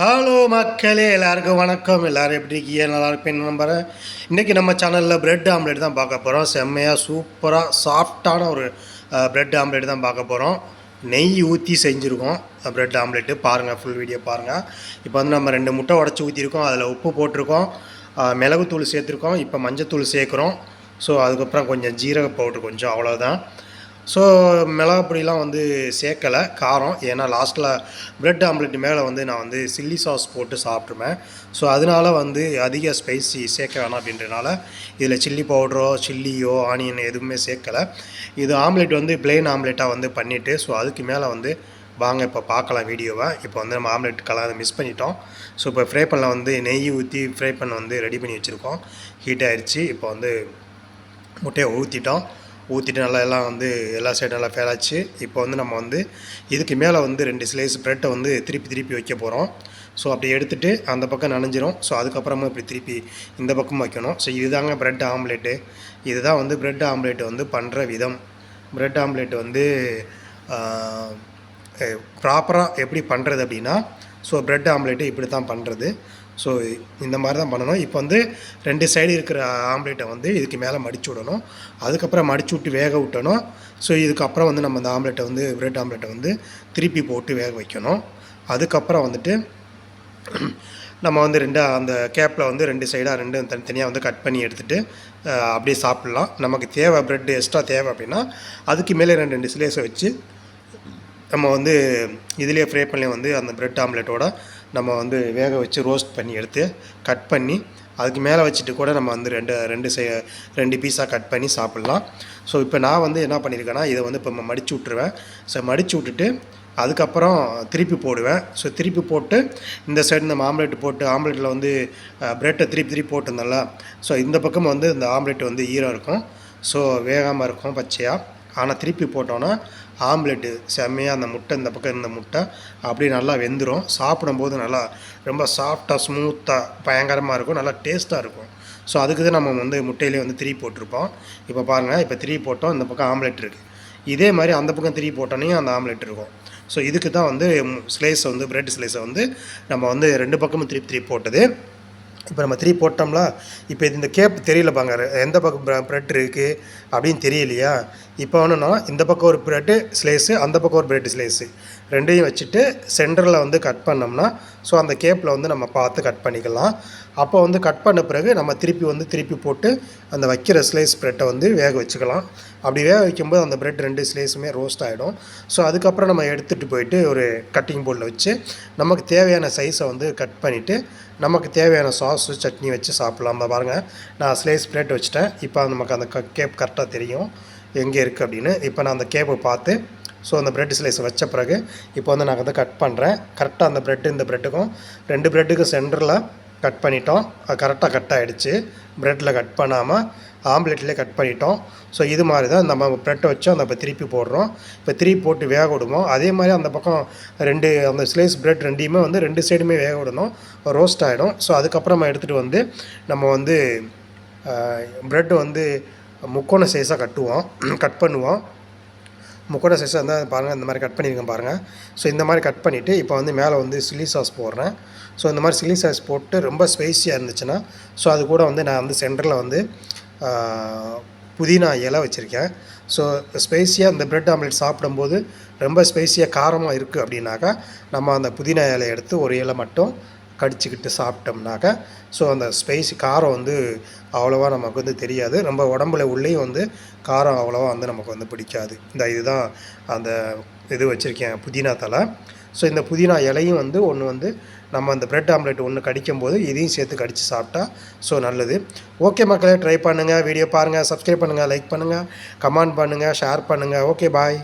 Hello மக்களே எல்லாருக்கும் வணக்கம். எல்லோரும் எப்படி இருக்கீங்க? நல்லா இருப்பேன். நம்புகிறேன் இன்றைக்கி நம்ம சேனலில் பிரெட் ஆம்லெட் தான் பார்க்க போகிறோம் செம்மையாக சூப்பராக சாஃப்டான ஒரு பிரெட் ஆம்லெட் தான் பார்க்க போகிறோம் நெய் ஊற்றி செஞ்சுருக்கோம். பிரெட் ஆம்லெட்டு பாருங்கள் ஃபுல் வீடியோ பாருங்கள் இப்போ வந்து நம்ம ரெண்டு முட்டை உடச்சி ஊற்றிருக்கோம் அதில் உப்பு போட்டிருக்கோம். மிளகுத்தூள் சேர்த்துருக்கோம். இப்போ மஞ்சத்தூள் சேர்க்குறோம். ஸோ அதுக்கப்புறம் கொஞ்சம் ஜீரக பவுட்ரு கொஞ்சம் அவ்வளோதான் ஸோ மிளகாப்பொடிலாம் வந்து சேர்க்கலை காரம். ஏன்னா லாஸ்ட்டில் ப்ரெட் ஆம்லெட் மேலே வந்து நான் வந்து சில்லி சாஸ் போட்டு சாப்பிட்ருவேன் ஸோ அதனால வந்து அதிக ஸ்பைசி சேர்க்க வேணாம் அப்படின்றனால இதில் சில்லி பவுடரோ சில்லியோ ஆனியன் எதுவுமே சேர்க்கலை. இது ஆம்லெட் வந்து பிளெயின் ஆம்லெட்டாக வந்து பண்ணிவிட்டு ஸோ அதுக்கு மேலே வந்து வாங்க இப்போ பார்க்கலாம் வீடியோவை. இப்போ வந்து நம்ம ஆம்லெட் கலர் மிஸ் பண்ணிட்டோம். ஸோ இப்போ ஃப்ரை பண்ணல வந்து நெய் ஊற்றி ஃப்ரை பண்ண வந்து ரெடி பண்ணி வச்சுருக்கோம். ஹீட் ஆகிடுச்சி இப்போ வந்து முட்டையை ஊற்றிட்டோம் ஊற்றிட்டு நல்லா எல்லாம் வந்து எல்லா சைடும் நல்லா ஃபேலாச்சு இப்போ வந்து நம்ம வந்து இதுக்கு மேலே வந்து ரெண்டு ஸ்லைஸ் ப்ரெட்டை வந்து திருப்பி திருப்பி வைக்க போகிறோம் ஸோ அப்படி எடுத்துகிட்டு அந்த பக்கம் நனைஞ்சிரும். ஸோ அதுக்கப்புறமா இப்படி திருப்பி இந்த பக்கம் வைக்கணும். ஸோ இதுதாங்க ப்ரெட் ஆம்லேட்டு இதுதான் வந்து ப்ரெட் ஆம்லேட் வந்து பண்ணுற விதம். ப்ரெட் ஆம்லேட் வந்து ப்ராப்பராக எப்படி பண்ணுறது அப்படின்னா ஸோ ப்ரெட் ஆம்லேட்டு இப்படி தான் பண்ணுறது ஸோ இந்த மாதிரி தான் பண்ணணும். இப்போ வந்து ரெண்டு சைடு இருக்கிற ஆம்லேட்டை வந்து இதுக்கு மேலே மடிச்சு விடணும். அதுக்கப்புறம் மடிச்சு விட்டு வேக விட்டணும். ஸோ இதுக்கப்புறம் வந்து நம்ம அந்த ஆம்லேட்டை வந்து ப்ரெட் ஆம்லேட்டை வந்து திருப்பி போட்டு வேக வைக்கணும். அதுக்கப்புறம் வந்துட்டு நம்ம வந்து ரெண்டு அந்த கேப்பில் வந்து ரெண்டு சைடாக ரெண்டு தனித்தனியாக வந்து கட் பண்ணி எடுத்துகிட்டு அப்படியே சாப்பிட்லாம். நமக்கு தேவை ப்ரெட் எக்ஸ்ட்ரா தேவை அப்படின்னா அதுக்கு மேலே ரெண்டு ரெண்டு ஸ்லேஸை வச்சு நம்ம வந்து இதுலேயே ஃப்ரை பண்ணி வந்து அந்த ப்ரெட் ஆம்லெட்டோட நம்ம வந்து வேக வச்சு ரோஸ்ட் பண்ணி எடுத்து கட் பண்ணி அதுக்கு மேலே வச்சுட்டு கூட நம்ம வந்து ரெண்டு ரெண்டு சை ரெண்டு பீஸாக கட் பண்ணி சாப்பிட்லாம். ஸோ இப்போ நான் வந்து என்ன பண்ணியிருக்கேன்னா இதை வந்து இப்போ மடித்து விட்ருவேன் ஸோ மடித்து விட்டுட்டு அதுக்கப்புறம் திருப்பி போடுவேன். ஸோ திருப்பி போட்டு இந்த சைடு நம்ம ஆம்லெட் போட்டு ஆம்லெட்டில் வந்து ப்ரெட்டை திருப்பி திருப்பி போட்டிருந்தோம்ல ஸோ இந்த பக்கம் வந்து இந்த ஆம்லெட் வந்து ஈரம் இருக்கும். ஸோ வேகாமல் இருக்கும் பச்சையாக ஆனால் திருப்பி போட்டோன்னா ஆம்லெட்டு செம்மையாக அந்த முட்டை இந்த பக்கம் இருந்த முட்டை அப்படியே நல்லா வெந்துடும் சாப்பிடும்போது நல்லா ரொம்ப சாஃப்டாக ஸ்மூத்தாக பயங்கரமாக இருக்கும். நல்லா டேஸ்ட்டாக இருக்கும். ஸோ அதுக்கு தான் நம்ம வந்து முட்டையிலே வந்து திரி போட்டிருப்போம். இப்போ பாருங்கள் இப்போ திரி போட்டோம் இந்த பக்கம் ஆம்லெட் இருக்குது இதே மாதிரி அந்த பக்கம் திரி போட்டோன்னே அந்த ஆம்லெட் இருக்கும். ஸோ இதுக்கு தான் வந்து ஸ்லைஸை வந்து பிரெட் ஸ்லைஸை வந்து நம்ம வந்து ரெண்டு பக்கமும் திருப்பி திருப்பி போட்டது. இப்போ நம்ம த்ரீ போட்டோம்ல இப்போ இது இந்த கேப் தெரியல பாங்க எந்த பக்கம் ப்ரெட் இருக்குது அப்படின்னு தெரியலையா? இப்போ ஒன்றுனா இந்த பக்கம் ஒரு ப்ரெட்டு ஸ்லேஸு அந்த பக்கம் ஒரு ப்ரெட் ஸ்லேஸு ரெண்டையும் வச்சுட்டு சென்டரில் வந்து கட் பண்ணோம்னா ஸோ அந்த கேப்பில் வந்து நம்ம பார்த்து கட் பண்ணிக்கலாம். அப்போ வந்து கட் பண்ண பிறகு நம்ம திருப்பி வந்து திருப்பி போட்டு அந்த வைக்கிற ஸ்லைஸ் ப்ரெட்டை வந்து வேக வச்சுக்கலாம். அப்படி வேக வைக்கும்போது அந்த ப்ரெட் ரெண்டு ஸ்லைஸுமே ரோஸ்ட் ஆகிடும் ஸோ அதுக்கப்புறம் நம்ம எடுத்துகிட்டு போயிட்டு ஒரு கட்டிங் போர்டில் வச்சு நமக்கு தேவையான சைஸை வந்து கட் பண்ணிவிட்டு நமக்கு தேவையான சாஸு சட்னி வச்சு சாப்பிட்லாம். பாருங்கள் நான் ஸ்லைஸ் பிளேட் வச்சுட்டேன். இப்போ நமக்கு அந்த க கேப் கரெக்டாக தெரியும். எங்கே இருக்குது அப்படின்னு. இப்போ நான் அந்த கேப்பை பார்த்து ஸோ அந்த ப்ரெட் ஸ்லைஸை வச்ச பிறகு இப்போ வந்து நான் வந்து கட் பண்ணுறேன் கரெக்டாக அந்த ப்ரெட்டு இந்த ப்ரெட்டுக்கும் ரெண்டு ப்ரெட்டுக்கும் சென்டரில் கட் பண்ணிட்டோம். அது கரெக்டாக கட் ஆகிடுச்சு ப்ரெட்டில் கட் பண்ணாமல் ஆம்லெட்லேயே கட் பண்ணிட்டோம். ஸோ இது மாதிரி தான் நம்ம ப்ரெட்டை வச்சு அந்த இப்போ திருப்பி போடுறோம். இப்போ திருப்பி போட்டு வேக விடுவோம். அதே மாதிரி அந்த பக்கம் ரெண்டு அந்த ஸ்லைஸ் ப்ரெட் ரெண்டையுமே வந்து ரெண்டு சைடுமே வேக விடணும். ரோஸ்ட் ஆகிடும் ஸோ அதுக்கப்புறமா எடுத்துகிட்டு வந்து நம்ம வந்து ப்ரெட்டு வந்து முக்கோண சைஸாக கட்டுவோம். கட் பண்ணுவோம். முக்கோண சைஸாக இருந்தால் பாருங்கள் இந்த மாதிரி கட் பண்ணியிருக்கேன் பாருங்கள் ஸோ இந்த மாதிரி கட் பண்ணிவிட்டு இப்போ வந்து மேலே வந்து சில்லி சாஸ் போடுறேன். ஸோ இந்த மாதிரி சில்லி சாஸ் போட்டு ரொம்ப ஸ்பைஸியாக இருந்துச்சுன்னா ஸோ அது கூட வந்து நான் வந்து சென்டரில் வந்து புதினா இலை வச்சுருக்கேன். ஸோ ஸ்பைஸியாக இந்த ப்ரெட் ஆம்லெட் சாப்பிடும்போது ரொம்ப ஸ்பைஸியாக காரமாக இருக்குது அப்படின்னாக்கா நம்ம அந்த புதினா இலை எடுத்து ஒரு இலை மட்டும் கடிச்சிக்கிட்டு சாப்பிட்டோம்னாக்கா ஸோ அந்த ஸ்பைஸி காரம் வந்து அவ்வளோவா நமக்கு வந்து தெரியாது. நம்ம உடம்புல உள்ளேயும் வந்து காரம் அவ்வளோவா வந்து நமக்கு வந்து பிடிக்காது. இந்த இதுதான் அந்த இது வச்சுருக்கேன் புதினா தலை ஸோ இந்த புதினா இலையும் வந்து ஒன்று வந்து நம்ம அந்த பிரெட் ஆம்லெட் ஒன்று கடிக்கும்போது இதையும் சேர்த்து கடித்து சாப்பிட்டா ஸோ நல்லது. ஓகே மக்களே ட்ரை பண்ணுங்கள் வீடியோ பாருங்கள் சப்ஸ்கிரைப் பண்ணுங்கள் லைக் பண்ணுங்கள் கமெண்ட் பண்ணுங்கள் ஷேர் பண்ணுங்கள் ஓகே பாய்